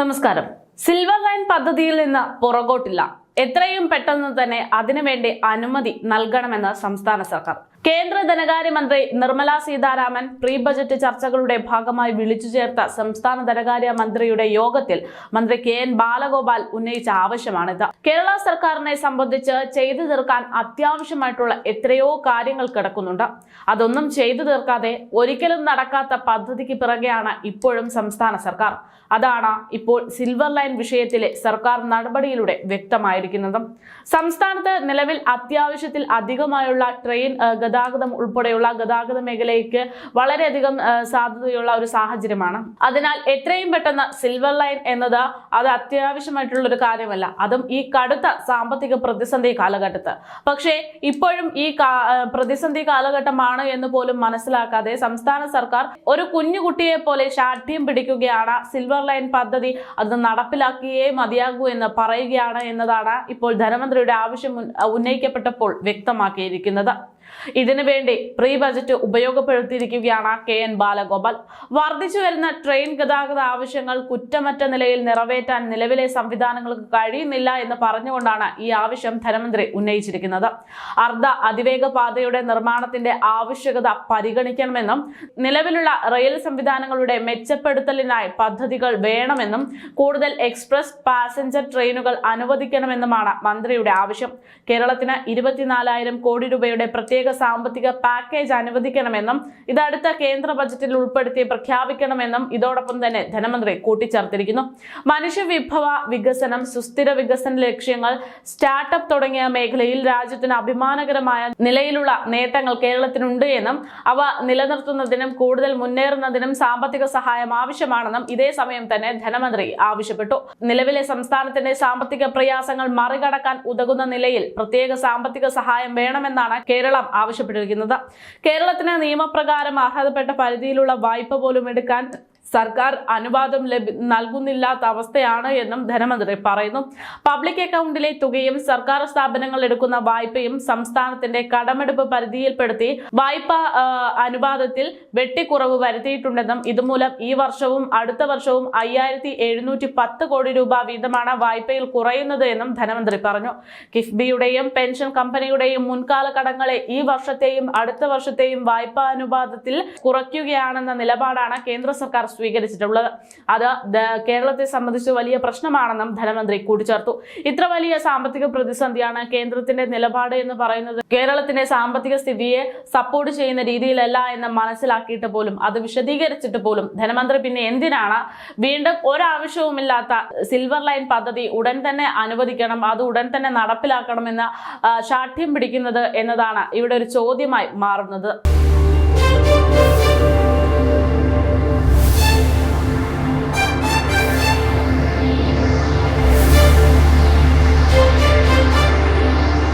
നമസ്കാരം. Silver line പദ്ധതിയിൽ നിന്ന് പുറകോട്ടില്ല. എത്രയും പെട്ടെന്ന് തന്നെ അതിനുവേണ്ടി അനുമതി നൽകണമെന്ന് സംസ്ഥാന സർക്കാർ. കേന്ദ്ര ധനകാര്യമന്ത്രി നിർമ്മല സീതാരാമൻ പ്രീ ബജറ്റ് ചർച്ചകളുടെ ഭാഗമായി വിളിച്ചു ചേർത്ത സംസ്ഥാന ധനകാര്യ മന്ത്രിയുടെ യോഗത്തിൽ മന്ത്രി കെ എൻ ബാലഗോപാൽ ഉന്നയിച്ച ആവശ്യമാണിത്. കേരള സർക്കാരിനെ സംബന്ധിച്ച് ചെയ്തു തീർക്കാൻ അത്യാവശ്യമായിട്ടുള്ള എത്രയോ കാര്യങ്ങൾ കിടക്കുന്നുണ്ട്. അതൊന്നും ചെയ്തു തീർക്കാതെ ഒരിക്കലും നടക്കാത്ത പദ്ധതിക്ക് പിറകെയാണ് ഇപ്പോഴും സംസ്ഥാന സർക്കാർ. അതാണ് ഇപ്പോൾ സിൽവർ ലൈൻ വിഷയത്തിലെ സർക്കാർ നടപടിയിലൂടെ വ്യക്തമായിരിക്കുന്നത്. സംസ്ഥാനത്ത് നിലവിൽ അത്യാവശ്യത്തിൽ അധികമായുള്ള ട്രെയിൻ ഗതാഗതം ഉൾപ്പെടെയുള്ള ഗതാഗത മേഖലയ്ക്ക് വളരെയധികം സാധ്യതയുള്ള ഒരു സാഹചര്യമാണ്. അതിനാൽ എത്രയും പെട്ടെന്ന് സിൽവർ ലൈൻ എന്നത് അത് അത്യാവശ്യമായിട്ടുള്ള ഒരു കാര്യമല്ല. അതും ഈ കടുത്ത സാമ്പത്തിക പ്രതിസന്ധി കാലഘട്ടത്ത്. പക്ഷേ ഇപ്പോഴും ഈ പ്രതിസന്ധി കാലഘട്ടമാണ് എന്ന് പോലും മനസ്സിലാക്കാതെ സംസ്ഥാന സർക്കാർ ഒരു കുഞ്ഞുകുട്ടിയെ പോലെ ശാഠ്യം പിടിക്കുകയാണ് സിൽവർ ലൈൻ പദ്ധതി. അത് നടപ്പിലാക്കിയേ മതിയാകൂ എന്ന് പറയുകയാണ് എന്നതാണ് ഇപ്പോൾ ധനമന്ത്രിയുടെ ആവശ്യം ഉന്നയിക്കപ്പെട്ടപ്പോൾ വ്യക്തമാക്കിയിരിക്കുന്നത്. ഇതിനു വേണ്ടി പ്രീ ബജറ്റ് ഉപയോഗപ്പെടുത്തിയിരിക്കുകയാണ് കെ എൻ ബാലഗോപാൽ. വർദ്ധിച്ചു വരുന്ന ട്രെയിൻ ഗതാഗത ആവശ്യങ്ങൾ കുറ്റമറ്റ നിലയിൽ നിറവേറ്റാൻ നിലവിലെ സംവിധാനങ്ങൾക്ക് കഴിയുന്നില്ല എന്ന് പറഞ്ഞുകൊണ്ടാണ് ഈ ആവശ്യം ധനമന്ത്രി ഉന്നയിച്ചിരിക്കുന്നത്. അർദ്ധ അതിവേഗ പാതയുടെ നിർമ്മാണത്തിന്റെ ആവശ്യകത പരിഗണിക്കണമെന്നും നിലവിലുള്ള റെയിൽ സംവിധാനങ്ങളുടെ മെച്ചപ്പെടുത്തലിനായി പദ്ധതികൾ വേണമെന്നും കൂടുതൽ എക്സ്പ്രസ് പാസഞ്ചർ ട്രെയിനുകൾ അനുവദിക്കണമെന്നുമാണ് മന്ത്രിയുടെ ആവശ്യം. കേരളത്തിന് ഇരുപത്തിനാലായിരം കോടി രൂപയുടെ സാമ്പത്തിക പാക്കേജ് അനുവദിക്കണമെന്നും ഇത് അടുത്ത കേന്ദ്ര ബജറ്റിൽ ഉൾപ്പെടുത്തി പ്രഖ്യാപിക്കണമെന്നും ഇതോടൊപ്പം തന്നെ ധനമന്ത്രി കൂട്ടിച്ചേർത്തിരിക്കുന്നു. മനുഷ്യവിഭവ വികസനം സുസ്ഥിര വികസന ലക്ഷ്യങ്ങൾ സ്റ്റാർട്ടപ്പ് തുടങ്ങിയ മേഖലയിൽ രാജ്യത്തിന് അഭിമാനകരമായ നിലയിലുള്ള നേട്ടങ്ങൾ കേരളത്തിനുണ്ട് എന്നും അവ നിലനിർത്തുന്നതിനും കൂടുതൽ മുന്നേറുന്നതിനും സാമ്പത്തിക സഹായം ആവശ്യമാണെന്നും ഇതേ സമയം തന്നെ ധനമന്ത്രി ആവശ്യപ്പെട്ടു. നിലവിലെ സംസ്ഥാനത്തിന്റെ സാമ്പത്തിക പ്രയാസങ്ങൾ മറികടക്കാൻ ഉതകുന്ന നിലയിൽ പ്രത്യേക സാമ്പത്തിക സഹായം വേണമെന്നാണ് കേരളം ആവശ്യപ്പെട്ടിരിക്കുന്നത്. കേരളത്തിന് നിയമപ്രകാരം അർഹതപ്പെട്ട പരിധിയിലുള്ള വായ്പ പോലും എടുക്കാൻ സർക്കാർ അനുവാദം നൽകുന്നില്ലാത്ത അവസ്ഥയാണ് എന്നും ധനമന്ത്രി പറയുന്നു. പബ്ലിക് അക്കൗണ്ടിലെ തുകയും സർക്കാർ സ്ഥാപനങ്ങൾ എടുക്കുന്ന വായ്പയും സംസ്ഥാനത്തിന്റെ കടമെടുപ്പ് പരിധിയിൽപ്പെടുത്തി വായ്പ അനുവാദത്തിൽ വെട്ടിക്കുറവ് വരുത്തിയിട്ടുണ്ടെന്നും ഇതുമൂലം ഈ വർഷവും അടുത്ത വർഷവും അയ്യായിരത്തി എഴുന്നൂറ്റി പത്ത് കോടി രൂപ വീതമാണ് വായ്പയിൽ കുറയുന്നത് എന്നും ധനമന്ത്രി പറഞ്ഞു. കിഫ്ബിയുടെയും പെൻഷൻ കമ്പനിയുടെയും മുൻകാല കടങ്ങളെ ഈ വർഷത്തെയും അടുത്ത വർഷത്തെയും വായ്പാ അനുപാതത്തിൽ കുറയ്ക്കുകയാണെന്ന നിലപാടാണ് കേന്ദ്ര സർക്കാർ സ്വീകരിച്ചിട്ടുള്ളത് അത് കേരളത്തെ സംബന്ധിച്ച് വലിയ പ്രശ്നമാണെന്നും ധനമന്ത്രി കൂട്ടിച്ചേർത്തു. ഇത്ര വലിയ സാമ്പത്തിക പ്രതിസന്ധിയാണ് കേന്ദ്രത്തിന്റെ നിലപാട് എന്ന് പറയുന്നത്. കേരളത്തിന്റെ സാമ്പത്തിക സ്ഥിതിയെ സപ്പോർട്ട് ചെയ്യുന്ന രീതിയിലല്ല എന്ന് മനസ്സിലാക്കിയിട്ട് പോലും അത് വിശദീകരിച്ചിട്ട് പോലും ധനമന്ത്രി പിന്നെ എന്തിനാണ് വീണ്ടും ഒരാവശ്യവുമില്ലാത്ത സിൽവർ ലൈൻ പദ്ധതി ഉടൻ തന്നെ അനുവദിക്കണം അത് ഉടൻ തന്നെ നടപ്പിലാക്കണമെന്ന് ശാഠ്യം പിടിക്കുന്നത് എന്നതാണ് ഇവിടെ ഒരു ചോദ്യമായി മാറുന്നത്.